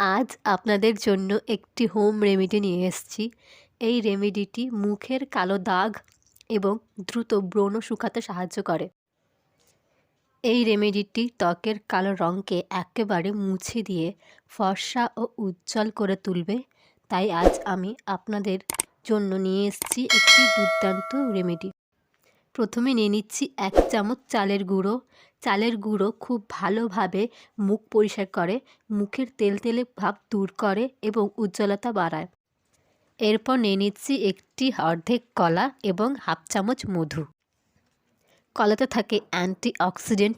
আজ আপনাদের জন্য একটি হোম রেমেডি নিয়ে এসেছি। এই রেমেডিটি মুখের কালো দাগ এবং দ্রুত ব্রণ শুকাতে সাহায্য করে। এই রেমেডিটি ত্বকের কালো রঙকে একেবারে মুছে দিয়ে ফর্সা ও উজ্জ্বল করে তুলবে। তাই আজ আমি আপনাদের জন্য নিয়ে এসেছি একটি দুর্দান্ত রেমেডি প্রথমে নিয়ে নিচ্ছি এক চামচ চালের গুঁড়ো। চালের গুঁড়ো খুব ভালোভাবে মুখ পরিষ্কার করে, মুখের তেলতেলে ভাব দূর করে এবং উজ্জ্বলতা বাড়ায়। এরপর নিয়ে নিচ্ছি একটি অর্ধেক কলা এবং হাফ চামচ মধু। কলাতে থাকে অ্যান্টি অক্সিডেন্ট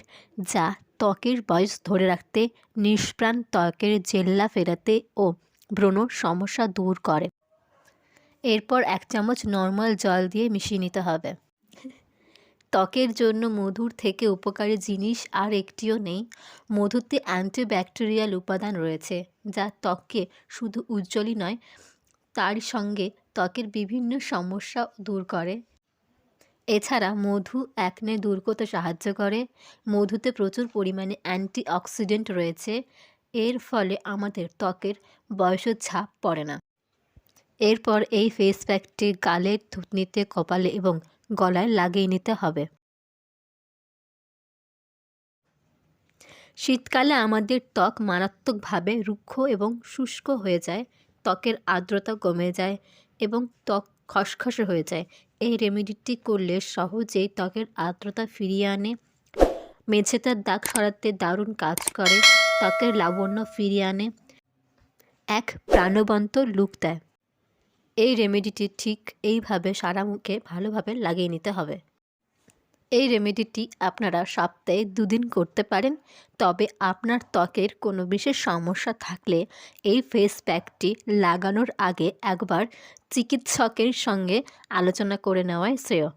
যা ত্বকের বয়স ধরে রাখতে, নিষ্প্রাণ ত্বকের জেল্লা ফেরাতে ও ব্রণ সমস্যা দূর করে। এরপর এক চামচ নর্মাল জল দিয়ে মিশিয়ে নিতে হবে। ত্বকের জন্য মধুর থেকে উপকারী জিনিস আর একটিও নেই। মধুতে অ্যান্টিব্যাকটেরিয়াল উপাদান রয়েছে, যা ত্বককে শুধু উজ্জ্বলই নয়, তার সঙ্গে ত্বকের বিভিন্ন সমস্যা দূর করে। এছাড়া মধু অ্যাকনে দূর করতে সাহায্য করে। মধুতে প্রচুর পরিমাণে অ্যান্টি অক্সিডেন্ট রয়েছে, এর ফলে আমাদের ত্বকের বয়সের ছাপ পড়ে না। এরপর এই ফেস প্যাকটি গালের থুতনিতে, কপালে এবং গলায় লাগিয়ে নিতে হবে। শীতকালে আমাদের ত্বক মারাত্মকভাবে রুক্ষ এবং শুষ্ক হয়ে যায়, ত্বকের আর্দ্রতা কমে যায় এবং ত্বক খসখসে হয়ে যায়। এই রেমেডিটি করলে সহজেই ত্বকের আর্দ্রতা ফিরিয়ে আনে। মেঝেতার দাগ সরাতে দারুণ কাজ করে, ত্বকের লাবণ্য ফিরিয়ে আনে। এক প্রাণবন্ত লুক দেয়। এই রেমেডিটি ঠিক এইভাবে সারা মুখে ভালোভাবে লাগিয়ে নিতে হবে। এই রেমেডিটি আপনারা সপ্তাহে দুদিন করতে পারেন, তবে আপনার ত্বকের কোনো বিশেষ সমস্যা থাকলে এই ফেস প্যাকটি লাগানোর আগে একবার চিকিৎসকের সঙ্গে আলোচনা করে নেওয়াই শ্রেয়।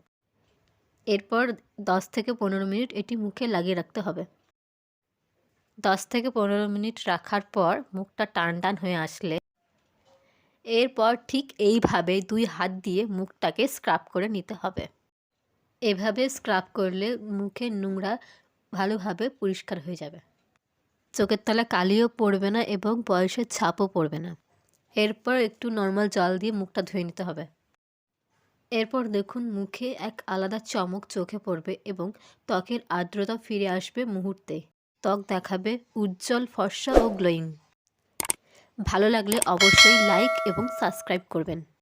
এরপর দশ থেকে পনেরো মিনিট এটি মুখে লাগিয়ে রাখতে হবে। দশ থেকে পনেরো মিনিট রাখার পর মুখটা টান টান হয়ে আসলে এরপর ঠিক এইভাবে দুই হাত দিয়ে মুখটাকে স্ক্রাব করে নিতে হবে। এভাবে স্ক্রাব করলে মুখের নোংরা ভালোভাবে পরিষ্কার হয়ে যাবে। চোখের তলা কালিও পড়বে না এবং বয়সের ছাপও পড়বে না। এরপর একটু নর্মাল জল দিয়ে মুখটা ধুয়ে নিতে হবে। এরপর দেখুন মুখে এক আলাদা চমক চোখে পড়বে এবং ত্বকের আর্দ্রতা ফিরে আসবে মুহূর্তে ত্বক দেখাবে উজ্জ্বল ফর্সা ও গ্লোয়িং ভালো লাগলে অবশ্যই লাইক এবং সাবস্ক্রাইব করবেন।